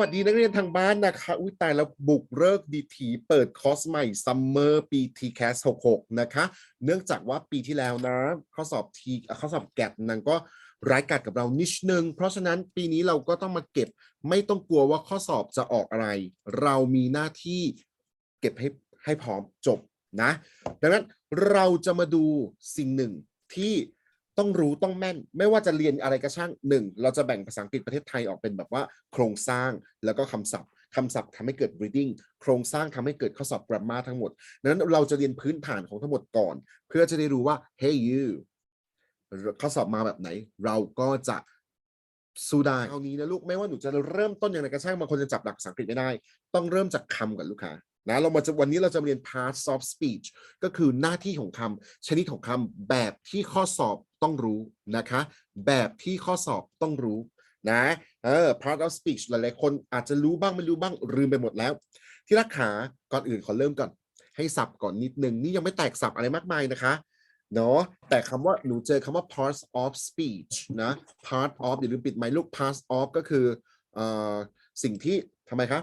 วัสดีนักเรียนทางบ้านนะคะ อุ้ยตายแล้วบุกเลิกดีทีเปิดคอร์สใหม่ซัมเมอร์ปี TCAS 66 นะคะ เนื่องจากว่าปีที่แล้วนะข้อสอบทีข้อสอบแกดนังก็ร้ายกาจกับเรานิดนึง เพราะฉะนั้นปีนี้เราก็ต้องมาเก็บ ไม่ต้องกลัวว่าข้อสอบจะออกอะไร เรามีหน้าที่เก็บให้ให้พร้อมจบนะ ดังนั้นเราจะมาดูสิ่งหนึ่งที่ ต้องรู้ต้องแม่น ไม่ว่าจะเรียนอะไรก็ช่างหนึ่งเราจะแบ่งภาษาอังกฤษประเทศไทยออกเป็นแบบว่าโครงสร้างแล้วก็คำศัพท์คำศัพท์ทำให้เกิด reading โครงสร้างทำให้เกิดข้อสอบ grammar ทั้งหมดนั้นเราจะเรียนพื้นฐานของทั้งหมดก่อน เพื่อจะได้รู้ว่า hey you ข้อสอบมาแบบไหน เราก็จะสู้ได้คราวนี้นะลูกไม่ว่าหนูจะเริ่มต้นอย่างไรก็ช่างบางคนจะจับหลักภาษาอังกฤษไม่ได้ ต้องเริ่มจากคำก่อนลูกค้า นะเรามาจะวันนี้เราจะเรียน parts of speech ก็คือหน้าที่ของคำชนิดของคำแบบที่ข้อสอบต้องรู้นะคะ แบบที่ข้อสอบต้องรู้นะเออ part of speech หลายๆ คนอาจจะรู้บ้างไม่รู้บ้างลืมไปหมดแล้ว ที่รักขาก่อนอื่นขอเริ่มก่อน ให้สับก่อนนิดนึง นี่ยังไม่แตกสับอะไรมากมายนะคะเนาะแต่คำว่าหนูเจอคำว่า parts of speech นะ part of อย่าลืมปิดไมค์ลูก parts of ก็คือเอ่อสิ่งที่ทำไมครับ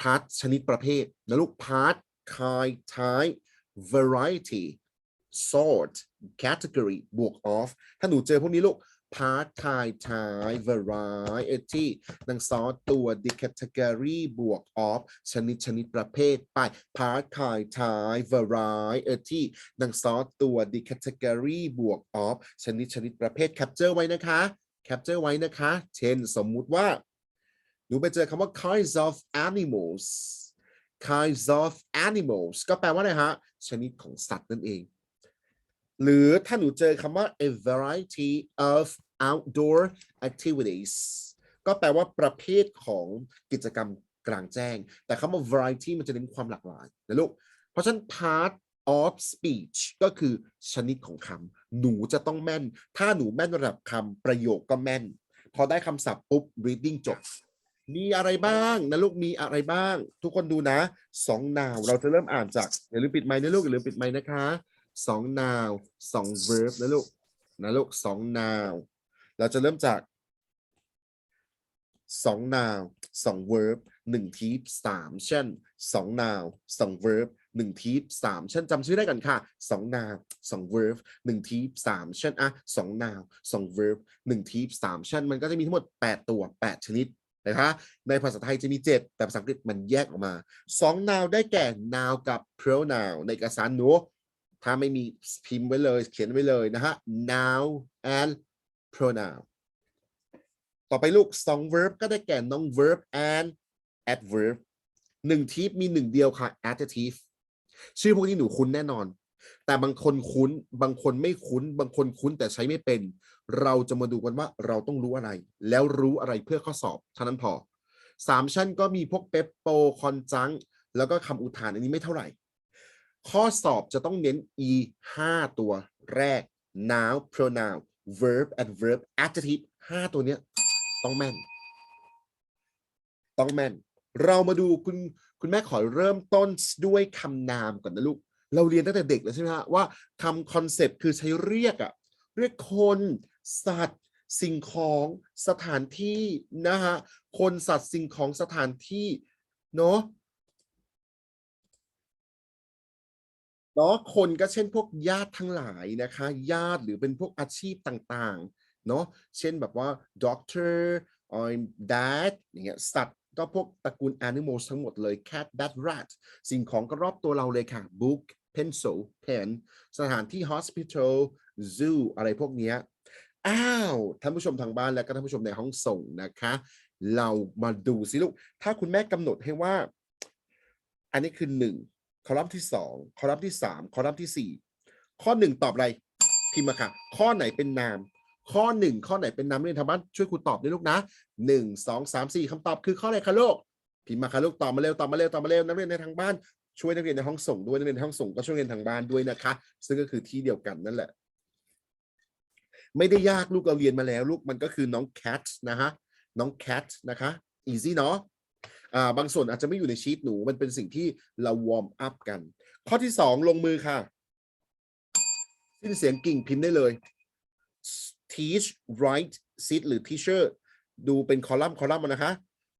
พาร์ทชนิดประเภทนะลูกพาร์ทคายท้าย variety sort category บวก of ถ้าหนูเจอพวกนี้ลูก part type type variety นังซอสตัว the category บวก of ชนิดชนิดประเภทไป part type type variety นังซอสตัว the category บวก of ชนิดชนิดประเภท capture ไว้นะคะ capture ไว้นะคะ เช่นสมมุติว่า หนูไปเจอคำว่า kinds of animals kinds of animals ก็แปลว่าอะไรฮะ ชนิดของสัตว์นั่นเอง หรือถ้าหนูเจอคำว่า a variety of outdoor activities ก็แปลว่าประเภทของกิจกรรมกลางแจ้ง แต่คำว่า variety มันจะเน้นความหลากหลายนะลูก เพราะฉะนั้น part of speech ก็คือชนิดของคำ หนูจะต้องแม่น ถ้าหนูแม่นระดับคำประโยคก็แม่น พอได้คำศัพท์ปุ๊บ reading จบ มีอะไรบ้างนะลูกมีอะไรบ้าง ทุกคนดูนะสองนาวเราจะเริ่มอ่านจากอย่าลืมปิดไมค์นะลูกอย่าลืมปิดไมค์นะคะสองนาวสอง verb นะลูกนะลูกสองนาวเราจะเริ่มจากสองนาวสอง verb หนึ่งทีปสามเช่นสองนาวสอง verb หนึ่งทีปสามเช่นจำชื่อได้กันค่ะสองนาวสอง verb หนึ่งทีปสามเช่นอะสองนาวสอง verb หนึ่งทีปสามเช่นมันก็จะมีทั้งหมดแปดตัวแปดชนิด นะคะในภาษาไทยจะมี 7 แต่ภาษาอังกฤษมันแยกออกมา 2 noun ได้แก่ noun กับ pronoun ในเอกสารหนูถ้าไม่มีพิมพ์ไว้เลย เขียนไว้เลยนะฮะ noun and pronoun ต่อไปลูก 2 verb ก็ได้แก่ non verb and adverb หนึ่งทีปมีหนึ่งเดียวค่ะ adjective ชื่อพวกนี้หนูคุ้นแน่นอน แต่บางคนคุ้น บางคนไม่คุ้น บางคนคุ้นแต่ใช้ไม่เป็น เราจะมาดูกันว่าเราต้องรู้อะไร แล้วรู้อะไรเพื่อข้อสอบเท่านั้นพอสามชั้นก็มีพวกเปปโปคอนจังแล้วก็คำอุทานอันนี้ไม่เท่าไหร่ ข้อสอบจะต้องเน้น e 5ตัวแรก noun pronoun verb adverb adjective 5ตัวเนี้ยต้องแม่น ต้องแม่น เรามาดูคุณคุณแม่ขอเริ่มต้นด้วยคำนามก่อนนะลูก เราเรียนตั้งแต่เด็กแล้วใช่ไหมฮะว่าคำคอนเซปต์คือใช้เรียกอะเรียกคน สัตว์ สิ่งของสถานที่นะฮะคนสัตว์สิ่งของสถานที่เนาะเนาะคนก็เช่นพวกญาติทั้งหลายนะคะ ญาติหรือเป็นพวกอาชีพต่างๆ เนาะเช่นแบบว่า doctor or dad อย่างเงี้ยสัตว์ ก็พวกตระกูล animals ทั้งหมดเลย cat bat rat สิ่งของก็รอบตัวเราเลยค่ะ book pencil pen สถานที่ hospital zoo อะไรพวกนี้อ้าวท่านผู้ชมทางบ้านและก็ท่านผู้ชมในห้องส่งนะคะ เรามาดูสิลูก ถ้าคุณแม่กำหนดให้ว่า อันนี้คือหนึ่งคอลัมน์ที่สองคอลัมน์ที่สามคอลัมน์ที่สี่ข้อหนึ่งตอบอะไร พิมพ์มาค่ะ ข้อไหนเป็นนาม ข้อหนึ่งข้อไหนเป็นนามนักเรียนทางบ้านช่วยครูตอบด้วยลูกนะหนึ่งสองสามสี่คำตอบคือข้อไหนคะลูกพิมพ์มาค่ะลูกตอบมาเร็วตอบมาเร็วตอบมาเร็วนักเรียนในทางบ้านช่วยนักเรียนในห้องส่งด้วยนักเรียนในห้องส่งก็ช่วยเรียนทางบ้านด้วยนะคะ ซึ่งก็คือที่เดียวกันนั่นแหละ ไม่ได้ยากลูกเราเรียนมาแล้วลูกมันก็คือน้องแคทนะฮะน้องแคทนะคะ easy เนาะอ่าบางส่วนอาจจะไม่อยู่ในชีตหนูมันเป็นสิ่งที่เราวอร์มอัพกัน ข้อที่สองลงมือค่ะ สิ้นเสียงกิ่งพิมพ์ได้เลย teach write sit หรือ teacher ดูเป็นคอลัมน์คอลัมน์มานะคะ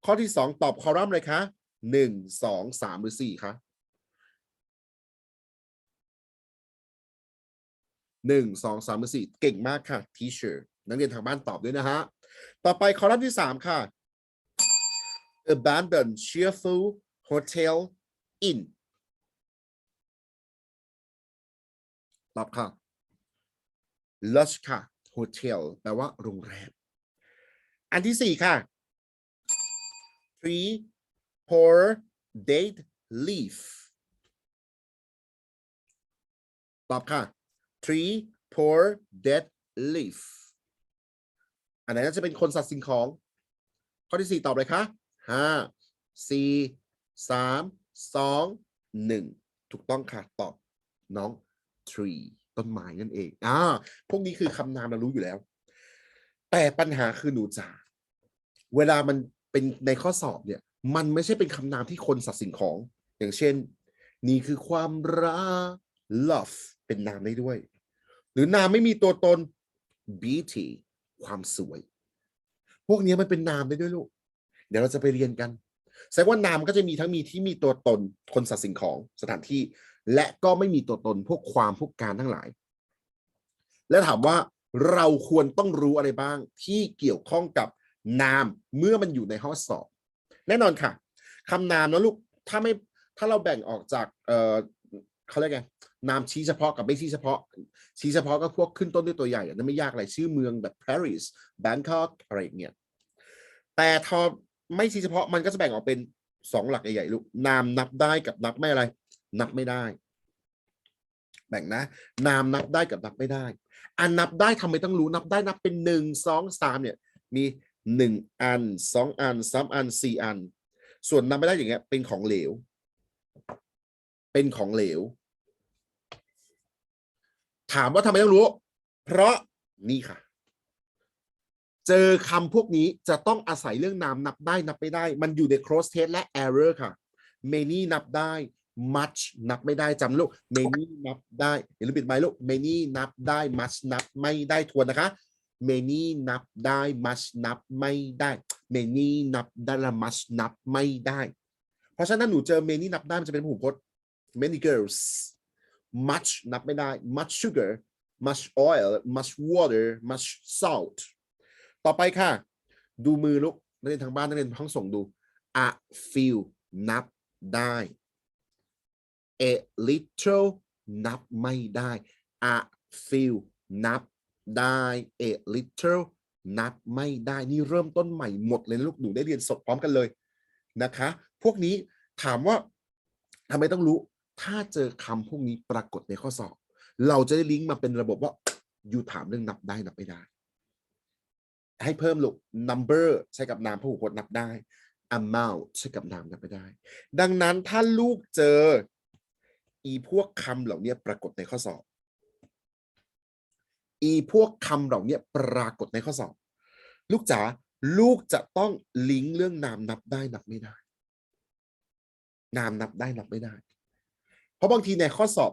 ข้อที่สองตอบคอลัมน์เลยคะหนึ่งสองสามหรือสี่คะหนึ่งสองสามหรือสี่เก่งมากค่ะ teacher นักเรียนทางบ้านตอบด้วยนะฮะ ต่อไปคอลัมน์ที่สามค่ะ abandon cheerful hotel inn ตอบค่ะ lush ค่ะ hotel แปลว่าโรงแรม อันที่สี่ค่ะ tree poor date leaf ตอบค่ะ tree poor dead leaf อันไหนน่าจะเป็นคนสัตว์สิ่งของ ข้อที่สี่ตอบเลยคะห้าสี่สามสองหนึ่งถูกต้องค่ะ ตอบน้อง tree ต้นไม้นั่นเองอ่าพวกนี้คือคำนามเรารู้อยู่แล้ว แต่ปัญหาคือหนูจ๋าเวลามันเป็นในข้อสอบเนี่ย มันไม่ใช่เป็นคำนามที่คนสัตว์สิ่งของ อย่างเช่น นี่คือความรัก love เป็นนามได้ด้วย หรือนามไม่มีตัวตน beauty ความสวย พวกนี้มันเป็นนามได้ด้วยลูก เดี๋ยวเราจะไปเรียนกันแสดงว่านามก็จะมีทั้งมีที่มีตัวตนคนสัตว์สิ่งของสถานที่ และก็ไม่มีตัวตนพวกความพวกการทั้งหลาย และถามว่าเราควรต้องรู้อะไรบ้างที่เกี่ยวข้องกับนามเมื่อมันอยู่ในข้องสอบ แน่นอนค่ะคำนามนะลูกถ้าไม่ถ้าเราแบ่งออกจากเออเขาเรียกไงนามชี้เฉพาะกับไม่ชี้เฉพาะ ชี้เฉพาะก็พวกขึ้นต้นด้วยตัวใหญ่อะนั่นไม่ยากอะไรชื่อเมืองแบบ Paris Bangkok อะไรอย่างเงี้ยแต่ทอไม่ชี้เฉพาะมันก็จะแบ่งออกเป็นสองหลักใหญ่ๆลูกนามนับได้กับนับไม่อะไร นับไม่ได้ แบ่งนะ นามนับได้กับนับไม่ได้ อันนับได้ทำไมต้องรู้นับได้นับเป็นหนึ่งสองสามเนี่ยมีหนึ่งอันสองอันสามอันสี่อัน ส่วนนับไม่ได้อย่างเงี้ย เป็นของเหลว เป็นของเหลว ถามว่าทำไมต้องรู้ เพราะนี่ค่ะ เจอคำพวกนี้จะต้องอาศัยเรื่องนามนับได้นับไม่ได้ มันอยู่ใน cross test และ error ค่ะ many นับได้ much นับไม่ได้จำลูก many นับได้อย่าลืมปิดไมค์ลูก many นับได้ much นับไม่ได้ทวนนะคะ many นับได้ much นับไม่ได้ many นับได้และ much นับไม่ได้ เพราะฉะนั้นหนูเจอ many นับได้มันจะเป็นผู้พจน์ many girls much นับไม่ได้ much sugar much oil much water much salt ต่อไปค่ะ ดูมือลูกนักเรียนทางบ้านนักเรียนห้องส่งดู a few นับได้ a little นับไม่ได้ a few นับได้ a little นับไม่ได้นี่เริ่มต้นใหม่หมดเลยนะลูกหนูได้เรียนสดพร้อมกันเลยนะคะ พวกนี้ถามว่าทำไมต้องรู้ ถ้าเจอคำพวกนี้ปรากฏในข้อสอบ เราจะได้ลิงก์มาเป็นระบบว่าอยู่ถามเรื่องนับได้นับไม่ได้ ให้เพิ่มลูก number ใช้กับนามพหูพจน์นับได้ amount ใช้กับนามนับไม่ได้ ดังนั้นถ้าลูกเจอ อีพวกคำเหล่านี้ปรากฏในข้อสอบ อีพวกคำเหล่านี้ปรากฏในข้อสอบ ลูกจ๋าลูกจะต้องลิงก์เรื่องนามนับได้นับไม่ได้ นามนับได้นับไม่ได้ เพราะบางทีในข้อสอบ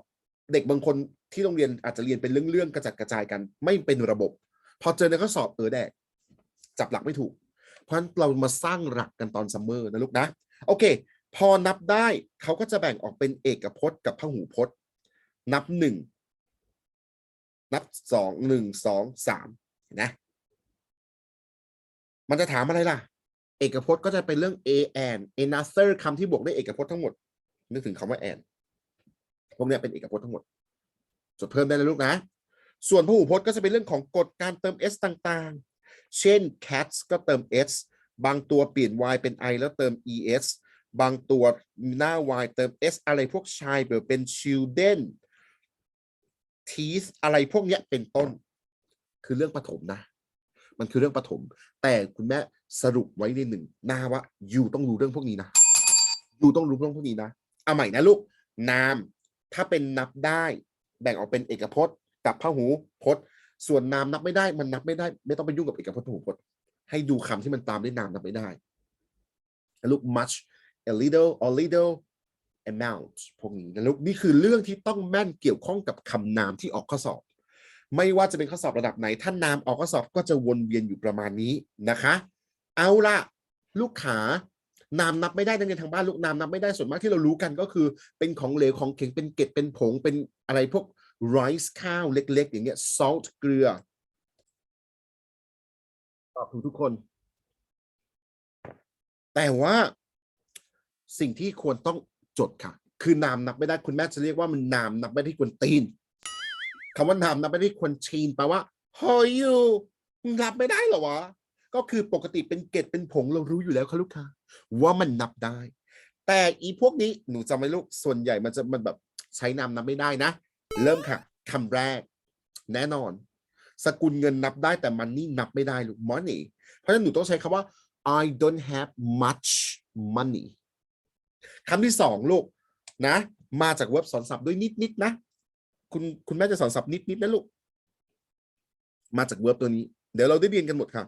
เด็กบางคนที่โรงเรียนอาจจะเรียนเป็นเรื่องๆกระจัดกระจายกัน ไม่เป็นระบบ พอเจอในข้อสอบเออแดกจับหลักไม่ถูก เพราะฉะนั้นเรามาสร้างหลักกันตอนซัมเมอร์นะลูกนะ โอเค พอนับได้เขาก็จะแบ่งออกเป็นเอกพจน์กับพหูพจน์ นับหนึ่งนับสองหนึ่งสองสามนไหมมันจะถามอะไรล่ะ เอกพจน์ก็จะเป็นเรื่อง a and another คำที่บวกด้วยเอกพจน์ทั้งหมด นึกถึงคำว่า and พวกนี้เป็นเอกพจน์ทั้งหมด จดเพิ่มได้เลยลูกนะ ส่วนพหูพจน์ก็จะเป็นเรื่องของกฎการเติม s ต่างๆ เช่น cats ก็เติม s บางตัวเปลี่ยน y เป็น i แล้วเติม es บางตัวหน้า y เติม s อะไรพวกชายเปเป็น children teeth อะไรพวกเนี้ยเป็นต้น คือเรื่องปฐมนะ มันคือเรื่องปฐม แต่คุณแม่สรุปไว้ในหนึ่งหน้าว่ายูต้องรู้เรื่องพวกนี้นะยูต้องรู้เรื่องพวกนี้นะเอาใหม่นะลูก นาม ถ้าเป็นนับได้ แบ่งออกเป็นเอกพจน์ กับพหูพจน์ ส่วนนามนับไม่ได้ มันนับไม่ได้ ไม่ต้องไปยุ่งกับเอกพจน์พหูพจน์ ให้ดูคำที่มันตามด้วยนามนับไม่ได้ลูก much a little or little amount พวกนี้นะลูกนี่คือเรื่องที่ต้องแม่นเกี่ยวข้องกับคำนามที่ออกข้อสอบ ไม่ว่าจะเป็นข้อสอบระดับไหนถ้านนามออกข้อสอบก็จะวนเวียนอยู่ประมาณนี้นะคะ เอาละลูกขานามนับไม่ได้นักเรียนทางบ้านลูกนามนับไม่ได้ส่วนมากที่เรารู้กันก็คือ เป็นของเหลวของแข็งเป็นเกล็ดเป็นผงเป็นอะไรพวก rice ข้าวเล็ก ๆ อย่างเงี้ย salt เกลือตอบถูกทุกคน แต่ว่า สิ่งที่ควรต้องจดค่ะ คือนามนับไม่ได้คุณแม่จะเรียกว่ามันนามนับไม่ได้ควรตีนคำว่านามนับไม่ได้ควรชีนแปลว่าเฮ้ยยูมึงนับไม่ได้เหรอวะก็คือปกติเป็นเกล็ดเป็นผงเรารู้อยู่แล้วค่ะลูกค้าว่ามันนับได้ แต่อีพวกนี้หนูจำไว้ลูกส่วนใหญ่มันจะมันแบบใช้นามนับไม่ได้นะ เริ่มค่ะคำแรก แน่นอน สกุลเงินนับได้แต่มันนี่นับไม่ได้ลูก money เพราะฉะนั้นหนูต้องใช้คำว่า I don't have much money คำที่สองลูกนะ มาจากเว็บสอนศัพท์ด้วยนิดนิดๆนะ คุณคุณแม่จะสอนศัพท์นิดนิดนะลูก มาจากเว็บตัวนี้ เดี๋ยวเราได้เรียนกันหมดครับ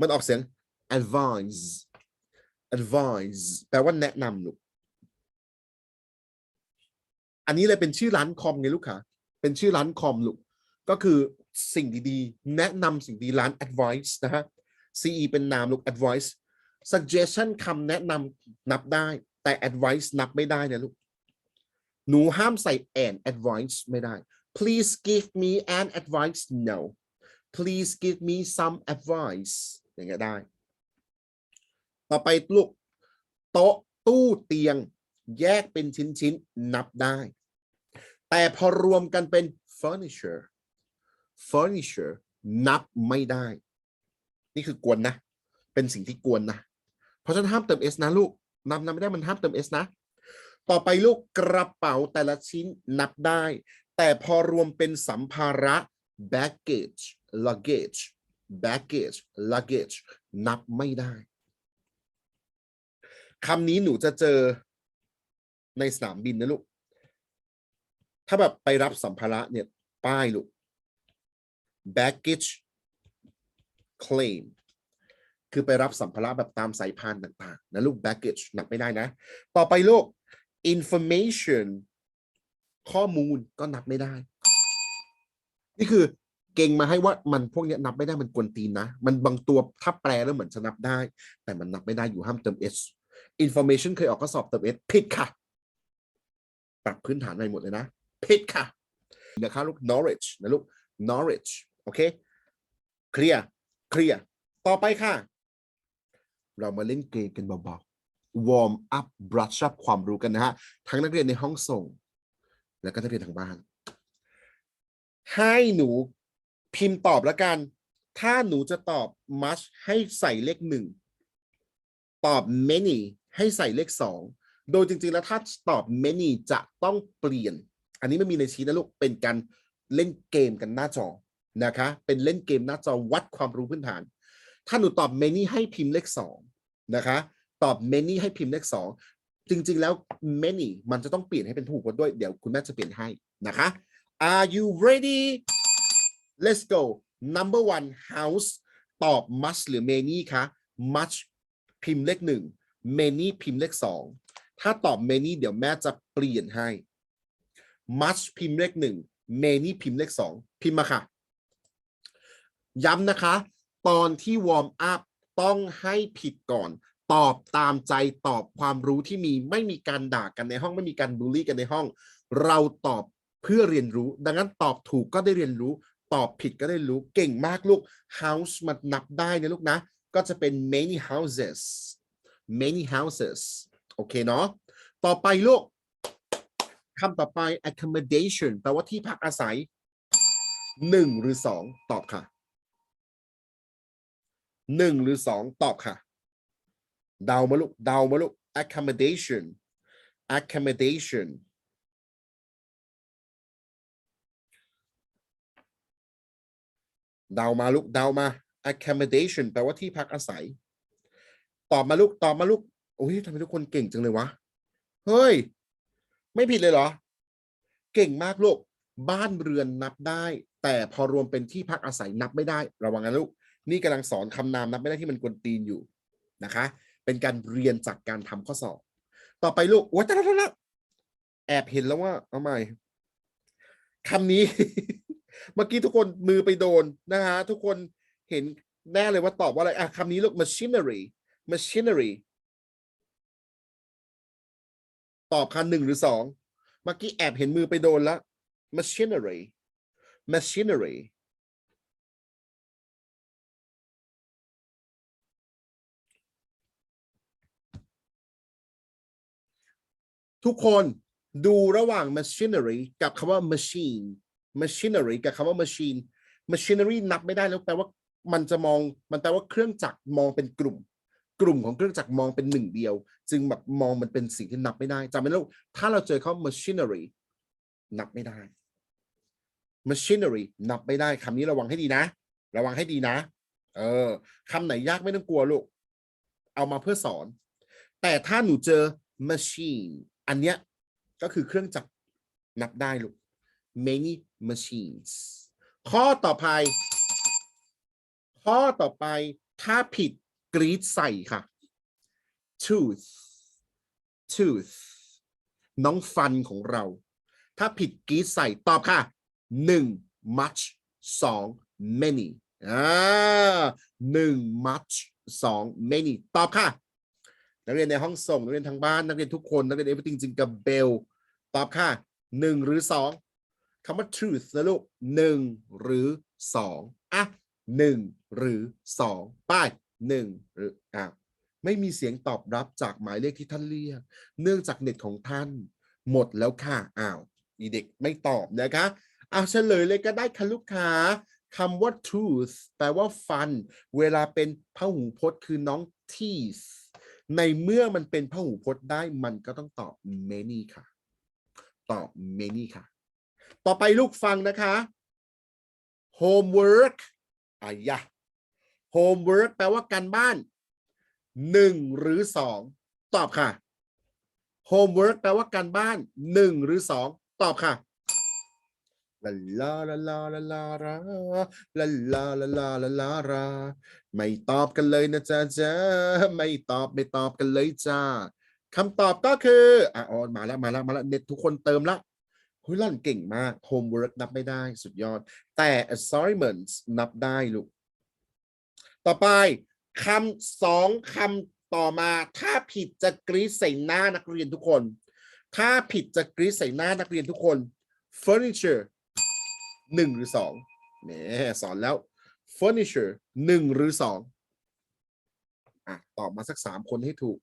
มันออกเสียง advise advise แปลว่าแนะนำลูก อันนี้เลยเป็นชื่อร้านคอมไงลูกค้าเป็นชื่อร้านคอมลูก ก็คือสิ่งดีๆ แนะนำสิ่งดีร้าน advice นะฮะ CE เป็นนามลูก advice suggestion คำแนะนำนับได้ แต่ advice นับไม่ได้นะลูก หนูห้ามใส่ and advice ไม่ได้ please give me an advice no please give me some advice อย่างเงี้ยได้ ต่อไปลูก โต๊ะตู้เตียง แยกเป็นชิ้นๆ นับได้ แต่พอรวมกันเป็น furniture furniture นับไม่ได้ นี่คือกวนนะ เป็นสิ่งที่กวนนะ เพราะฉะนั้นห้ามเติม s นะลูก นำนำไม่ได้มันห้ามเติม s นะ ต่อไปลูกกระเป๋าแต่ละชิ้นนับได้ แต่พอรวมเป็นสัมภาระ baggage luggage baggage luggage นับไม่ได้คำนี้หนูจะเจอในสนามบินนะลูก ถ้าแบบไปรับสัมภาระเนี่ย ป้ายลูก baggage claim คือไปรับสัมภาระแบบตามสายพานต่างๆนะลูก baggage นับไม่ได้นะ ต่อไปลูก information ข้อมูลก็นับไม่ได้ นี่คือเก่งมาให้ว่ามันพวกนี้นับไม่ได้มันกวนตีนนะ มันบางตัวถ้าแปลแล้วเหมือนจะนับได้ แต่มันนับไม่ได้อยู่ห้ามเติม s information เคยออกข้อสอบเติม s ผิดค่ะ ปรับพื้นฐานใหม่หมดเลยนะผิดค่ะนะคะลูก knowledge นะลูก knowledge โอเคเคลียร์เคลียร์ต่อไปค่ะ เรามาเล่นเกมกันเบาๆ warm up brush up ความรู้กันนะฮะ ทั้งนักเรียนในห้องส่ง แล้วก็นักเรียนทางบ้าน ให้หนูพิมพ์ตอบแล้วกัน ถ้าหนูจะตอบ much ให้ใส่เลขหนึ่ง ตอบ many ให้ใส่เลขสองโดยจริงๆ แล้วถ้าตอบ many จะต้องเปลี่ยน อันนี้ไม่มีในชีทนะลูก เป็นการเล่นเกมกันหน้าจอนะคะ เป็นเล่นเกมหน้าจอวัดความรู้พื้นฐาน ถ้าหนูตอบ many ให้พิมพ์เลขสองนะคะ ตอบ many ให้พิมพ์เลขสองจริง ๆ แล้ว many มันจะต้องเปลี่ยนให้เป็นถูกกว่าด้วย เดี๋ยวคุณแม่จะเปลี่ยนให้นะคะ Are you ready Let's go number one house ตอบ much หรือ many คะ much พิมพ์เลขหนึ่ง many พิมพ์เลขสองถ้าตอบ many เดี๋ยวแม่จะเปลี่ยนให้ much พิมพ์เลขหนึ่ง many พิมพ์เลขสองพิมพ์มาค่ะ ย้ำนะคะ ตอนที่วอร์มอัพต้องให้ผิดก่อน ตอบตามใจตอบความรู้ที่มีไม่มีการด่ากันในห้องไม่มีการบูลลี่กันในห้อง เราตอบเพื่อเรียนรู้ ดังนั้นตอบถูกก็ได้เรียนรู้ ตอบผิดก็ได้รู้เก่งมากลูก house มันนับได้นะลูกนะ ก็จะเป็น many houses many houses โอเคเนาะต่อไปลูกคำต่อไป accommodation แปลว่าที่พักอาศัยหนึ่งหรือสองตอบค่ะ หนึ่งหรือสองตอบค่ะ เดามาลูก เดามาลูก accommodation accommodation เดามาลูก เดามา accommodation แปลว่าที่พักอาศัย ตอบมาลูก ตอบมาลูก โอ้ยทำไมทุกคนเก่งจังเลยวะ เฮ้ย ไม่ผิดเลยเหรอ เก่งมากลูก บ้านเรือนนับได้ แต่พอรวมเป็นที่พักอาศัยนับไม่ได้ ระวังนะลูก นี่กำลังสอนคำนามนับไม่ได้ที่มันกวนตีนอยู่นะคะ เป็นการเรียนจากการทำข้อสอบ ต่อไปลูกโอ้ยตายแล้วแอบเห็นแล้วว่าเอาใหม่คำนี้ เมื่อกี้ทุกคนมือไปโดนนะฮะทุกคนเห็นแน่เลยว่าตอบว่าอะไรอะคำนี้ลูก machinery machinery ตอบค่ะหนึ่งหรือสองเมื่อกี้แอบเห็นมือไปโดนแล้ว machinery machinery ทุกคนดูระหว่าง machinery กับคำว่า machine machinery กับคำว่า machine machinery นับไม่ได้แล้วแปลว่ามันจะมองมันแปลว่าเครื่องจักรมองเป็นกลุ่ม กลุ่มของเครื่องจักรมองเป็นหนึ่งเดียว จึงแบบมองมันเป็นสิ่งที่นับไม่ได้จำไว้แล้วถ้าเราเจอคำว่า machinery นับไม่ได้ machinery นับไม่ได้คำนี้ระวังให้ดีนะ ระวังให้ดีนะ เออคำไหนยากไม่ต้องกลัวลูก เอามาเพื่อสอน แต่ถ้าหนูเจอ machine อันเนี้ยก็คือเครื่องจักรนับได้ลูก many machines ข้อต่อไป ข้อต่อไปถ้าผิดกรีดใส่ค่ะ tooth tooth น้องฟันของเรา ถ้าผิดกรีดใส่ตอบค่ะหนึ่ง much สอง many อ่าหนึ่ง much สอง many ตอบค่ะ นักเรียนในห้องส่งนักเรียนทางบ้านนักเรียนทุกคนนักเรียนเอฟ r ิ t งจริงกับเบลตอบค่ะหนึ่งหรือสองคำว่า truth นะลูกหนึ่งหรือสองอะหนึ่งหรือสองป้ายหนึ่งหรืออะไม่มีเสียงตอบรับจากหมายเลขที่ท่านเรียก เนื่องจากเน็ตของท่าน หมดแล้วค่ะอ้าวอีเด็กไม่ตอบนะคะเอาเฉลยเลยก็ได้ค่ะลูกค้าคำว่า tooth แปลว่าฟัน เวลาเป็นพหูพจน์คือน้อง teeth ในเมื่อมันเป็นพหูพจน์ได้มันก็ต้องตอบ many ค่ะ ตอบ many ค่ะ ต่อไปลูกฟังนะคะ homework อายะ homework แปลว่าการบ้านหนึ่งหรือสองตอบค่ะ homework แปลว่าการบ้านหนึ่งหรือสองตอบค่ะ ลาลาลาลาลาลาลาลาลาลาลาลาลาลาไม่ตอบกันเลยนะจ๊ะจ๊ะไม่ตอบไม่ตอบกันเลยจ้าคำตอบก็คืออะออนมาแล้วมาแล้วมาแล้วเน็ตทุกคนเติมละเฮ้ยล่อนเก่งมาก homework นับไม่ได้สุดยอด แต่ assignments นับได้ลูก ต่อไปคำสองคำต่อมา ถ้าผิดจะกรีดใส่หน้านักเรียนทุกคน ถ้าผิดจะกรีดใส่หน้านักเรียนทุกคน furniture หนึ่งหรือสองแหมสอนแล้ว furniture หนึ่งหรือสองอะตอบมาสักสามคนให้ถูก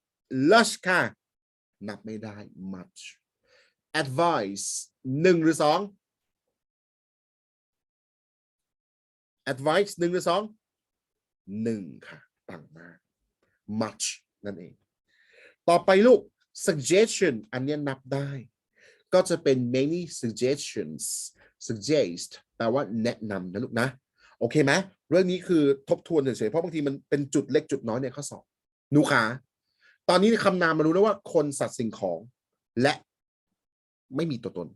lush ค่ะ นับไม่ได้ much advice หนึ่งหรือสอง advice หนึ่งหรือสองหนึ่งค่ะปังมาก much นั่นเอง ต่อไปลูก suggestion อันเนี้ยนับได้ ก็จะเป็น many suggestions suggest แปลว่าแนะนำนะลูกนะ โอเคไหมเรื่องนี้คือทบทวนเฉยๆเพราะบางทีมันเป็นจุดเล็กจุดน้อยในข้อสอบหนูขาตอนนี้คำนามมารู้แล้วว่าคนสัตว์สิ่งของ และไม่มีตัวตน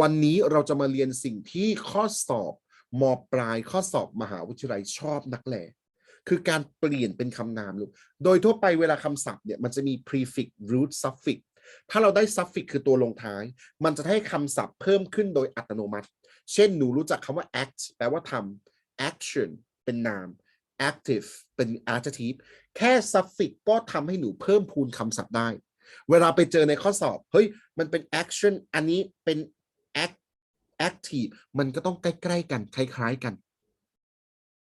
วันนี้เราจะมาเรียนสิ่งที่ข้อสอบมปลายข้อสอบมหาวิทยาลัยชอบนักแลคือการเปลี่ยนเป็นคำนามลูก โดยทั่วไปเวลาคำศัพท์เนี่ยมันจะมี prefix root suffix ถ้าเราได้ suffix คือตัวลงท้าย มันจะให้คำศัพท์เพิ่มขึ้นโดยอัตโนมัติ เช่นหนูรู้จักคำว่า act แปลว่าทำ action เป็นนาม active เป็น adjective แค่ suffix ก็ทำให้หนูเพิ่มพูนคำศัพท์ได้ เวลาไปเจอในข้อสอบ เฮ้ย มันเป็น action อันนี้เป็น act active มันก็ต้องใกล้ ๆ กัน คล้าย ๆ กัน